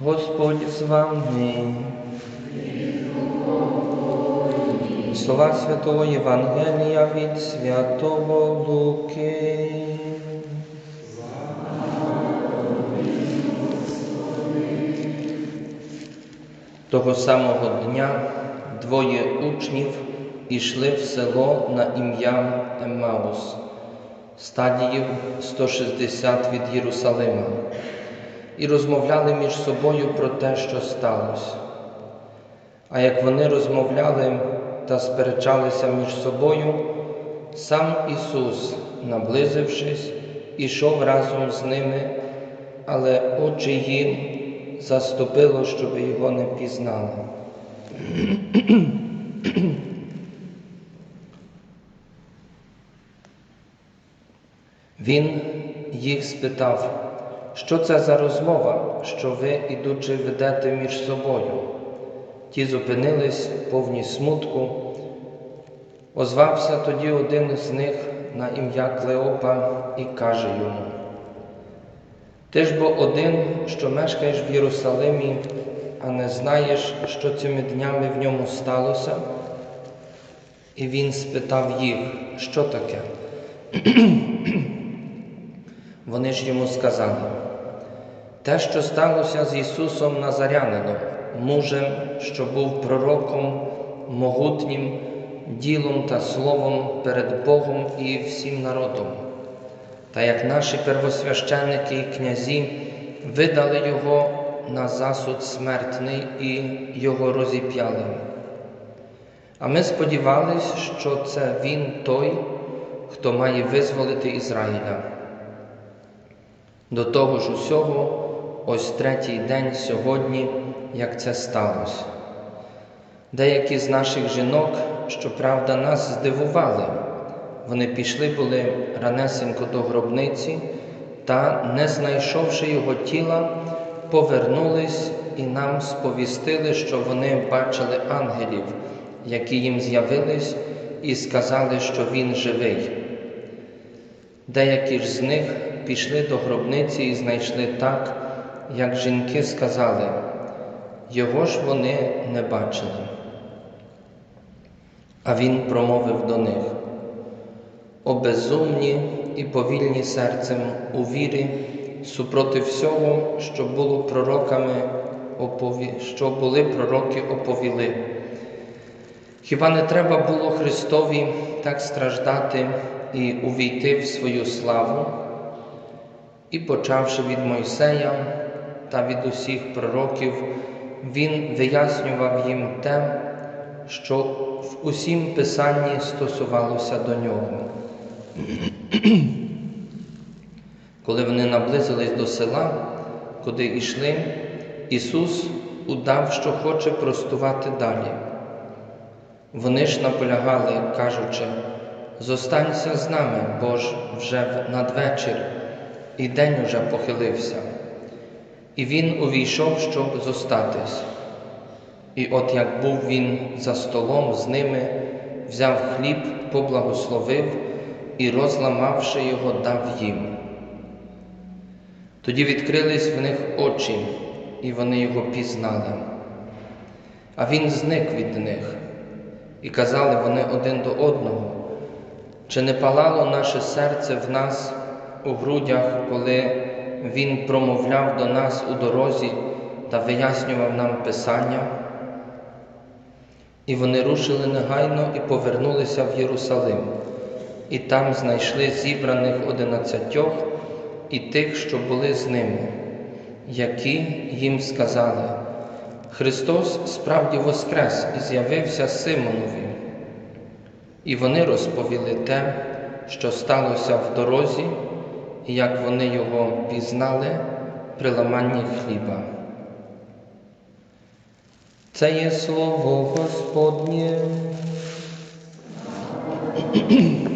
з вами. Слова Святого Євангелія від Святого Луки. Того самого дня двоє учнів ішли в село на ім'я Еммаус, стадіїв 160 від Єрусалима, і розмовляли між собою про те, що сталося. А як вони розмовляли та сперечалися між собою, сам Ісус, наблизившись, ішов разом з ними, але очі їм заступило, щоб його не пізнали. Він їх спитав, що це за розмова, що ви, ідучи, ведете між собою. Ті зупинились повні смутку. Озвався тоді один з них на ім'я Клеопа і каже йому: Ти ж бо один, що мешкаєш в Єрусалимі, а не знаєш, що цими днями в ньому сталося? І він спитав їх, що таке? Вони ж йому сказали, те, що сталося з Ісусом Назарянином, мужем, що був пророком, могутнім ділом та словом перед Богом і всім народом. Та як наші первосвященники і князі видали Його на засуд смертний і Його розіп'яли. А ми сподівались, що це Він той, хто має визволити Ізраїля. До того ж усього, ось третій день сьогодні, як це сталося. Деякі з наших жінок, щоправда, нас здивували. Вони пішли були ранесенько до гробниці та, не знайшовши його тіла, повернулись і нам сповістили, що вони бачили ангелів, які їм з'явились, і сказали, що він живий. Деякі ж з них пішли до гробниці і знайшли так, як жінки сказали, його ж вони не бачили. А він промовив до них: О безумні і повільні серцем у вірі супроти всього, що було пророками, опові... що були пророки оповіли. Хіба не треба було Христові так страждати і увійти в свою славу? І, почавши від Мойсея та від усіх пророків, він вияснював їм те, що в усім Писанні стосувалося до нього. Коли вони наблизились до села, куди йшли, Ісус удав, що хоче простувати далі. Вони ж наполягали, кажучи, зостанься з нами, бо ж вже надвечір, і день уже похилився. І він увійшов, щоб зостатись. І от як був він за столом з ними, взяв хліб, поблагословив і, розламавши його, дав їм. Тоді відкрились в них очі, і вони його пізнали. А він зник від них, і казали вони один до одного, чи не палало наше серце в нас у грудях, коли Він промовляв до нас у дорозі та вияснював нам Писання? І вони рушили негайно і повернулися в Єрусалим, і там знайшли зібраних одинадцятьох і тих, що були з ними, які їм сказали, Христос справді воскрес і з'явився Симонові. І вони розповіли те, що сталося в дорозі, і як вони його пізнали при ламанні хліба. Це є слово Господнє.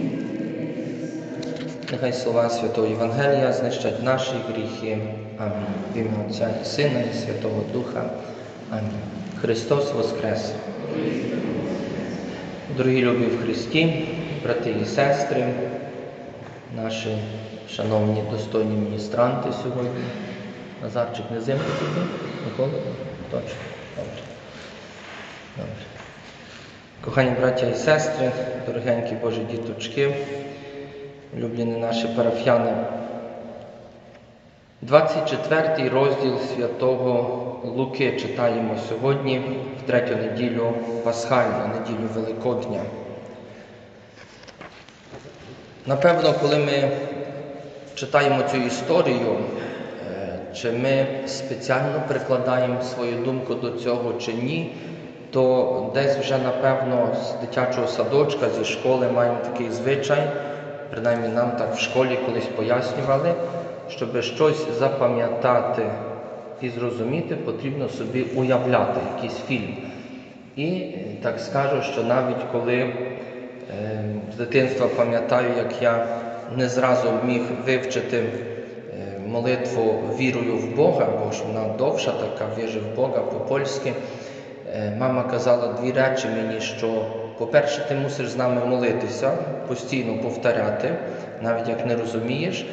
Нехай слова Святого Євангелія знищать наші гріхи. Амінь. В ім'я Отця і Сина, і Святого Духа. Амінь. Христос Воскрес! Дорогі любі в Христі, брати і сестри, наші шановні достойні міністранти сьогодні. Назарчик не зимку тобі, Микола? Точно. Добре. Добре. Кохані браття і сестри, дорогенькі Божі діточки, улюблені наші парафіяни. 24 розділ святого Луки читаємо сьогодні, в третю неділю Пасхальну, неділю Великодня. Напевно, коли ми читаємо цю історію, е, чи ми спеціально прикладаємо свою думку до цього чи ні, то десь вже, напевно, з дитячого садочка, зі школи маємо такий звичай, принаймні нам так в школі колись пояснювали, щоб щось запам'ятати і зрозуміти, потрібно собі уявляти якийсь фільм. І так скажу, що навіть коли з дитинства пам'ятаю, як я не зразу міг вивчити е, молитву вірою в Бога, бо ж вона довша така віри в Бога по-польськи. Е, Мама казала дві речі мені, що, по-перше, ти мусиш з нами молитися, постійно повторяти, навіть як не розумієш.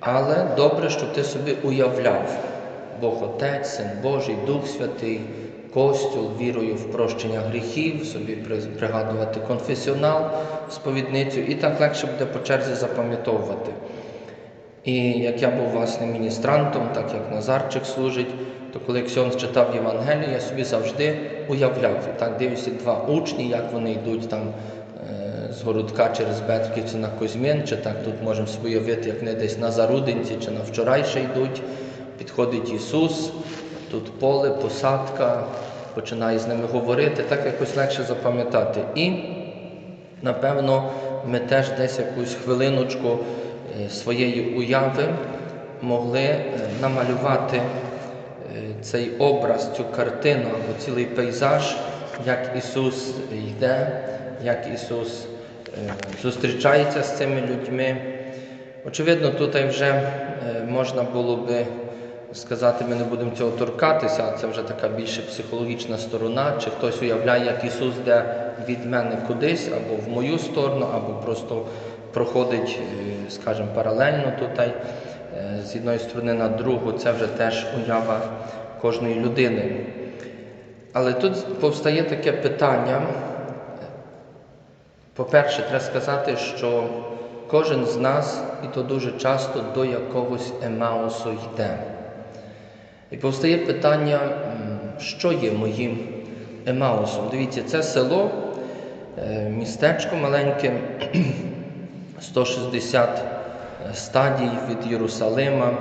Але добре, щоб ти собі уявляв Бог Отець, Син Божий, Дух Святий, Костюл, вірою в прощення гріхів, собі пригадувати конфесіонал, сповідницю, і так легше буде по черзі запам'ятовувати. І як я був власне міністрантом, так як Назарчик служить, то коли Ксьон читав Євангелію, я собі завжди уявляв. Так дивлюся два учні, як вони йдуть там е, з городка через Бетківці на Кузьмін, чи так тут можемо собі уявити, як вони десь на Зарудинці чи на вчорайше йдуть. Підходить Ісус, тут поле, посадка, починає з ними говорити, так якось легше запам'ятати. І Напевно, ми теж десь якусь хвилиночку е, своєї уяви могли е, намалювати е, цей образ, цю картину або цілий пейзаж, як Ісус йде, як Ісус зустрічається з цими людьми. Очевидно, тут вже можна було би сказати, ми не будемо цього торкатися, це вже така більше психологічна сторона, чи хтось уявляє, як Ісус йде від мене кудись, або в мою сторону, або просто проходить, е, скажімо, паралельно тут, е, з одної сторони на другу, це вже теж уява кожної людини. Але тут повстає таке питання. По-перше, треба сказати, що кожен з нас, і то дуже часто, до якогось Емаусу йде. І повстає питання, що є моїм Емаусом. Дивіться, це село, е, містечко маленьке, 160 стадій від Єрусалима.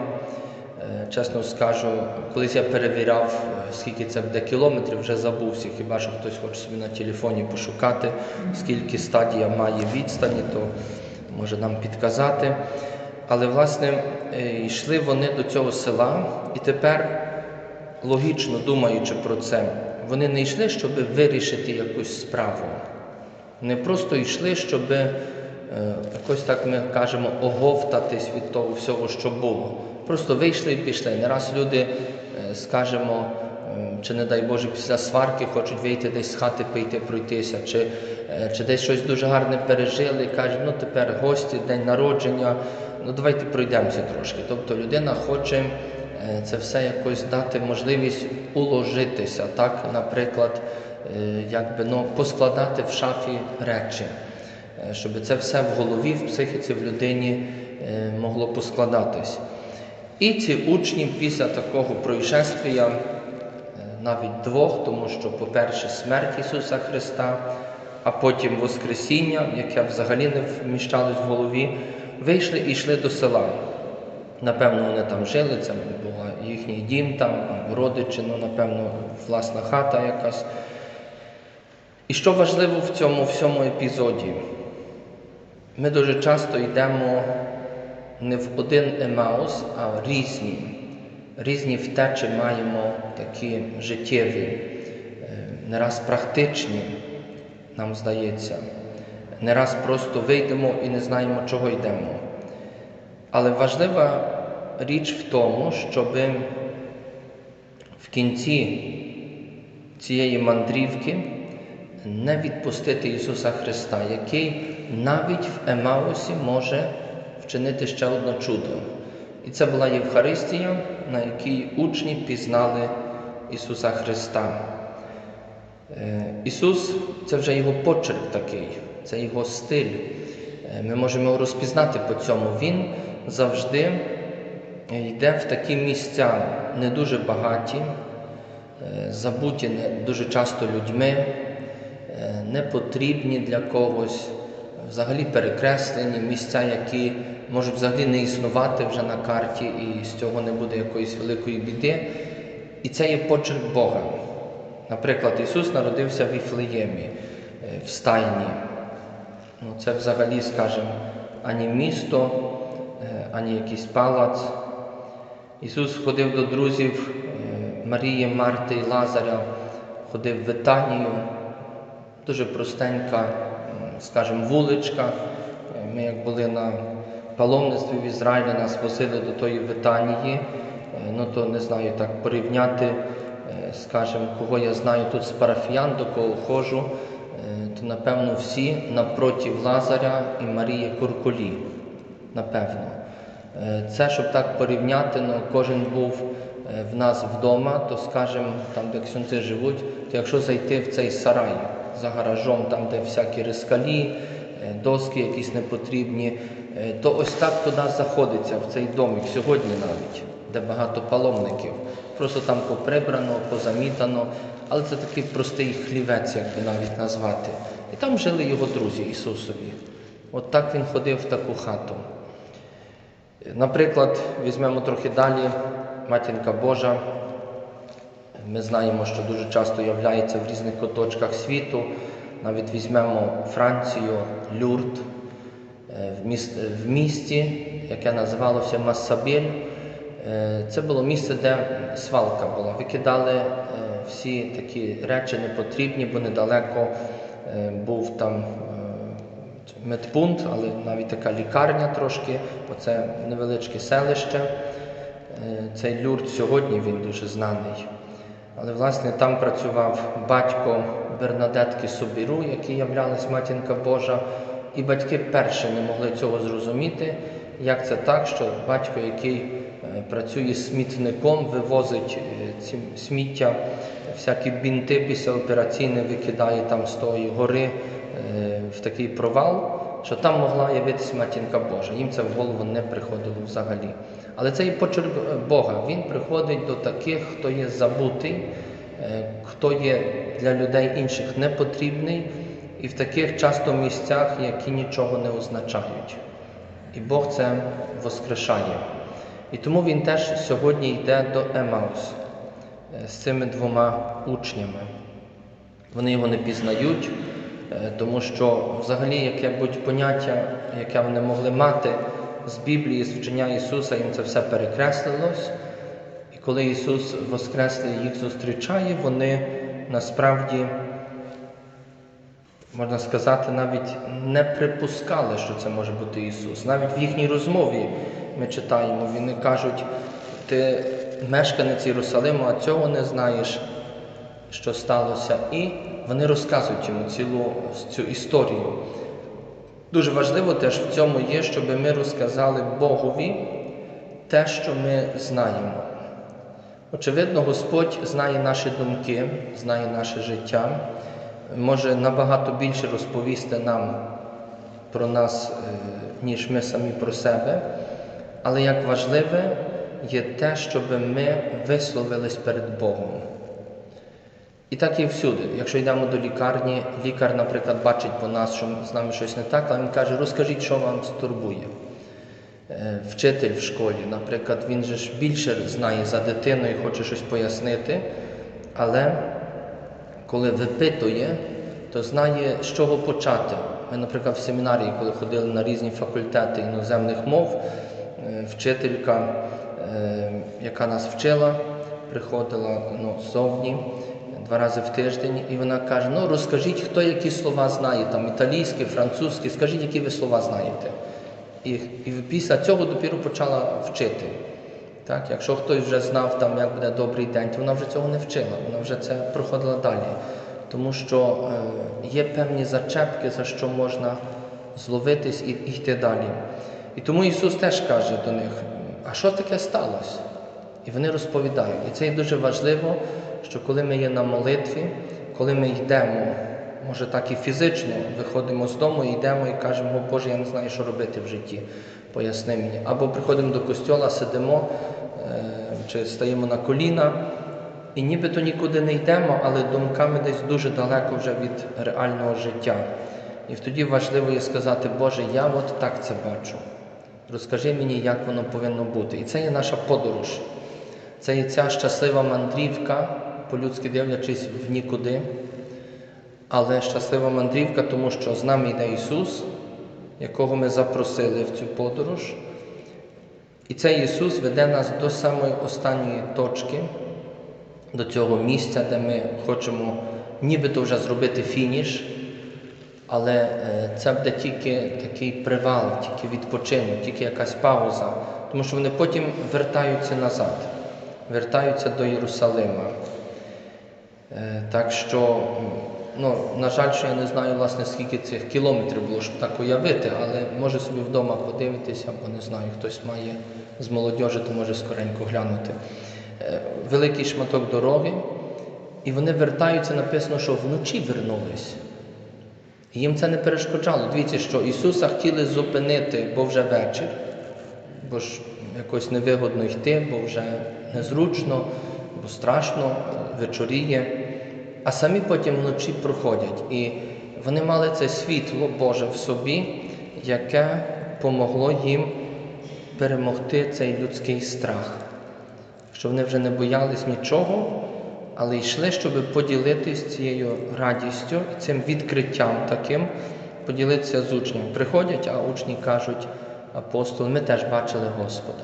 Е, Чесно скажу, колись я перевіряв, е, скільки це буде кілометрів, вже забувся. Хіба що хтось хоче собі на телефоні пошукати, скільки стадія має відстані, то може нам підказати. Але, власне, е, йшли вони до цього села, і тепер, логічно думаючи про це, вони не йшли, щоб вирішити якусь справу. Вони просто йшли, щоб е, якось так ми кажемо, оговтатись від того всього, що було. Просто вийшли і пішли. Не раз люди, е, скажімо, чи не дай Боже, після сварки хочуть вийти десь з хати, пийти, пройтися, чи, чи десь щось дуже гарне пережили, кажуть, ну тепер гості, день народження, ну давайте пройдемося трошки. Тобто людина хоче е, це все якось дати можливість уложитися, так, наприклад, е, якби ну, поскладати в шафі речі, е, щоб це все в голові, в психіці, в людині могло поскладатись. І ці учні після такого происшествия, е, навіть двох, тому що, по-перше, смерть Ісуса Христа, а потім Воскресіння, яке взагалі не вміщалось в голові, вийшли і йшли до села. Напевно, вони там жили, це був їхній дім, там, родичі, ну, напевно, власна хата якась. І що важливо в цьому всьому епізоді? Ми дуже часто йдемо не в один Емаус, а в різні. Різні втечі маємо такі життєві, е, не раз практичні, нам здається. Не раз просто вийдемо і не знаємо, чого йдемо. Але важлива річ в тому, щоб в кінці цієї мандрівки не відпустити Ісуса Христа, який навіть в Емаусі може вчинити ще одне чудо. І це була Євхаристія, на якій учні пізнали Ісуса Христа. Е, Ісус це вже Його почерк такий, це Його стиль. Е, Ми можемо його розпізнати по цьому. Він завжди йде в такі місця не дуже багаті, е, забуті дуже часто людьми, е, не потрібні для когось, взагалі перекреслені місця, які можуть взагалі не існувати вже на карті, і з цього не буде якоїсь великої біди. І це є почерк Бога. Наприклад, Ісус народився в Іфлеємі, в стайні. Ну, це взагалі, скажімо, ані місто, е, ані якийсь палац. Ісус ходив до друзів е, Марії, Марти і Лазаря, ходив в Витанію, дуже простенька, скажімо, вуличка. Е, Ми, як були на паломництві в Ізраїлі, нас возили до тої Витанії. Ну то не знаю, так порівняти, скажімо, кого я знаю тут з парафіян, до кого ходжу, то напевно всі напротив Лазаря і Марії Куркулі. Напевно. Е, Це, щоб так порівняти, ну, кожен був е, в нас вдома, то скажімо, там, де ксюнці живуть, то якщо зайти в цей сарай за гаражом, там, де всякі рискалі, е, доски якісь непотрібні, то ось так туди заходиться, в цей домик, сьогодні навіть, де багато паломників. Просто там поприбрано, позамітано, але це такий простий хлівець, як би навіть назвати. І там жили його друзі Ісусові. От так він ходив в таку хату. Наприклад, візьмемо трохи далі Матінка Божа. Ми знаємо, що дуже часто являється в різних куточках світу. Навіть візьмемо Францію, Люрт, е, в місті, яке називалося Массабіль. Е, Це було місце, де свалка була. Викидали е, всі такі речі непотрібні, бо недалеко е, був там е, медпункт, але навіть така лікарня трошки, оце невеличке селище. Цей люрт сьогодні він дуже знаний. Але власне там працював батько Бернадетки Собіру, який являлась матінка Божа, і батьки перші не могли цього зрозуміти, як це так, що батько, який працює смітником, вивозить е, ці сміття, всякі бінти післяопераційне викидає там з тої гори е, в такий провал, що там могла явитись матінка Божа. Їм це в голову не приходило взагалі. Але це і почерк е, Бога. Він приходить до таких, хто є забутий, е, хто є для людей інших непотрібний, і в таких часто місцях, які нічого не означають. І Бог це воскрешає. І тому він теж сьогодні йде до Емаус е, з цими двома учнями. Вони його не пізнають, е, тому що взагалі яке-будь поняття, яке вони могли мати з Біблії, з вчення Ісуса, їм це все перекреслилось. І коли Ісус Воскреслий їх зустрічає, вони насправді, можна сказати, навіть не припускали, що це може бути Ісус. Навіть в їхній розмові ми читаємо, вони кажуть, ти мешканець Єрусалиму, а цього не знаєш що сталося, і вони розказують йому цілу цю історію. Дуже важливо теж в цьому є, щоб ми розказали Богові те, що ми знаємо. Очевидно, Господь знає наші думки, знає наше життя, може набагато більше розповісти нам про нас, е, ніж ми самі про себе. Але як важливе є те, щоб ми висловились перед Богом. І так і всюди. Якщо йдемо до лікарні, лікар, наприклад, бачить по нас, що з нами щось не так, але він каже, розкажіть, що вам стурбує. Е, Вчитель в школі, наприклад, він же ж більше знає за дитину і хоче щось пояснити, але коли випитує, то знає, з чого почати. Ми, наприклад, в семінарії, коли ходили на різні факультети іноземних мов, вчителька, е, яка нас вчила, приходила ну, ззовні два рази в тиждень, і вона каже: ну розкажіть, хто які слова знає, там італійські, французькі, скажіть, які ви слова знаєте. І, і після цього допіру почала вчити. Так, якщо хтось вже знав, там, як буде добрий день, то вона вже цього не вчила, вона вже це проходила далі. Тому що е, є певні зачепки, за що можна зловитись і йти далі. І тому Ісус теж каже до них: а що таке сталося? І вони розповідають. І це є дуже важливо, що коли ми є на молитві, коли ми йдемо, може так і фізично виходимо з дому, йдемо і кажемо, «О, Боже, я не знаю, що робити в житті, поясни мені. Або приходимо до костьола, сидимо е, чи стаємо на коліна, і нібито нікуди не йдемо, але думками десь дуже далеко вже від реального життя. І тоді важливо є сказати, Боже, я от так це бачу. Розкажи мені, як воно повинно бути. І це є наша подорож. Це є ця щаслива мандрівка, по-людськи дивлячись в нікуди. Але щаслива мандрівка, тому що з нами йде Ісус, якого ми запросили в цю подорож. І цей Ісус веде нас до самої останньої точки, до цього місця, де ми хочемо нібито вже зробити фініш. Але е, це буде тільки такий привал, тільки відпочинок, тільки якась пауза, тому що вони потім вертаються назад, вертаються до Єрусалима. Е, Так що, ну, на жаль, що я не знаю, власне, скільки цих кілометрів було, щоб так уявити, але може собі вдома подивитися, або не знаю, хтось має з молодіжі, то може скоренько глянути. Е, Великий шматок дороги, і вони вертаються, написано, що вночі вернулись. Їм це не перешкоджало. Дивіться, що Ісуса хотіли зупинити, бо вже вечір, бо ж якось невигодно йти, бо вже незручно, бо страшно, вечоріє. А самі потім вночі проходять. І вони мали це світло Боже в собі, яке помогло їм перемогти цей людський страх. Що вони вже не боялись нічого, але йшли, щоб поділитися цією радістю, цим відкриттям таким, поділитися з учнями. Приходять, а учні кажуть, апостоли, ми теж бачили Господа.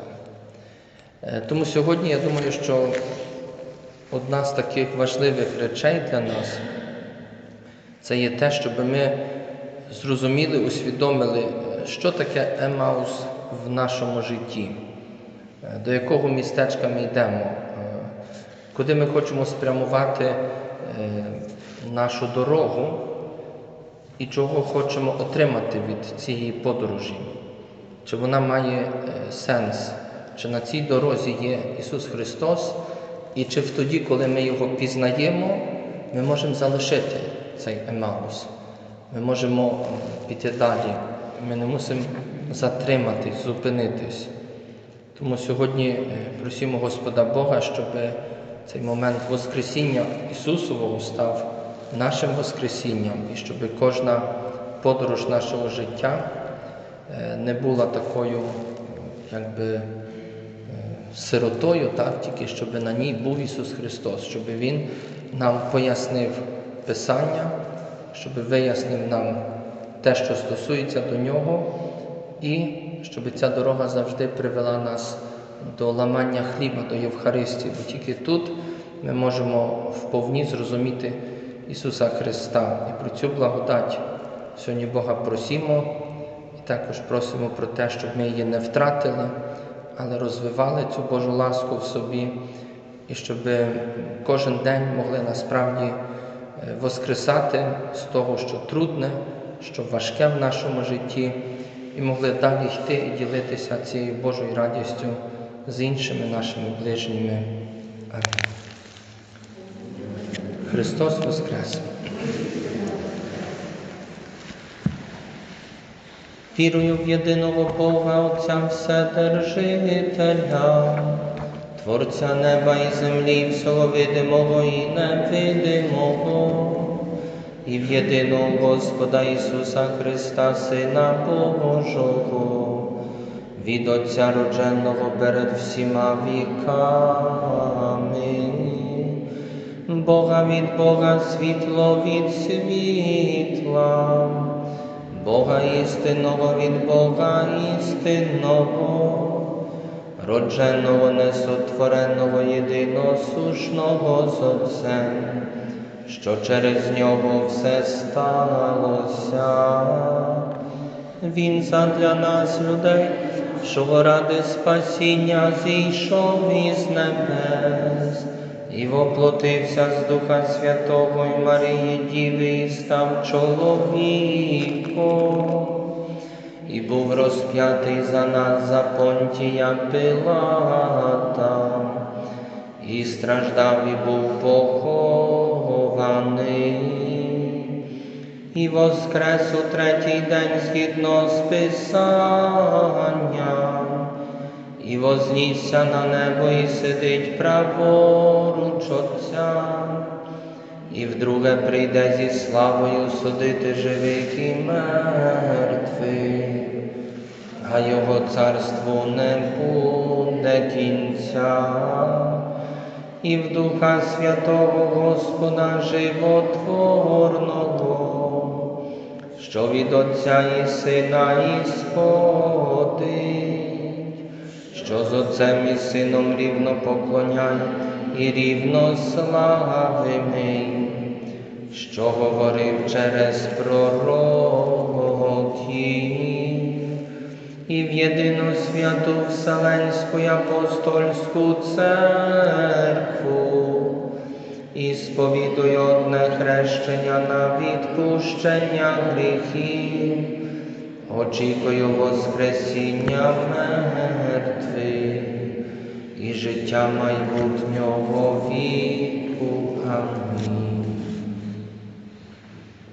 Е, Тому сьогодні я думаю, що одна з таких важливих речей для нас це є те, щоб ми зрозуміли, усвідомили, що таке Емаус в нашому житті, е, до якого містечка ми йдемо, куди ми хочемо спрямувати е, нашу дорогу і чого хочемо отримати від цієї подорожі. Чи вона має е, сенс, чи на цій дорозі є Ісус Христос, і чи в тоді, коли ми Його пізнаємо, ми можемо залишити цей Емаус. Ми можемо піти далі. Ми не мусимо затриматись, зупинитись. Тому сьогодні е, просимо Господа Бога, щоб цей момент Воскресіння Ісусового став нашим Воскресінням, і щоб кожна подорож нашого життя е, не була такою, якби е, сиротою, так, тільки щоб на ній був Ісус Христос, щоб Він нам пояснив Писання, щоб вияснив нам те, що стосується до Нього, і щоб ця дорога завжди привела нас до ламання хліба, до Євхаристії, бо тільки тут ми можемо вповні зрозуміти Ісуса Христа. І про цю благодать сьогодні Бога просимо і також просимо про те, щоб ми її не втратили, але розвивали цю Божу ласку в собі, і щоб кожен день могли насправді е, воскресати з того, що трудне, що важке в нашому житті, і могли далі йти і ділитися цією Божою радістю з іншими нашими ближніми. Амінь. Христос Воскрес! Вірую в єдиного Бога Отця Вседержителя, Творця неба і землі, всього видимого і невидимого, і в єдиного Господа Ісуса Христа, Сина Божого, від Отця родженого перед всіма віками, Бога від Бога, світло від світла. Бога істинного від Бога істинного, родженого, несотвореного, єдиносушного з Отцем, що через нього все сталося. Він задля нас, людей, що ради спасіння зійшов із небес і воплотився з Духа Святого і Марії Діви і став чоловіком, і був розп'ятий за нас за понтія Пилата, і страждав і був похований, і воскрес у третій день згідно з Писанням, і вознісся на небо і сидить праворуч Отця, і вдруге прийде зі славою судити живих і мертвих, а його царству не буде кінця, і в Духа Святого Господа Животворного, що від Отця і Сина ісходить, що з Отцем і Сином рівно поклоняє і рівно славимий, що говорив через пророків, і в єдину святу Вселенську і апостольську церкву, і сповідуй одне хрещення на відпущення гріхів, очікую Воскресіння мертвих і життя майбутнього віку. Амінь.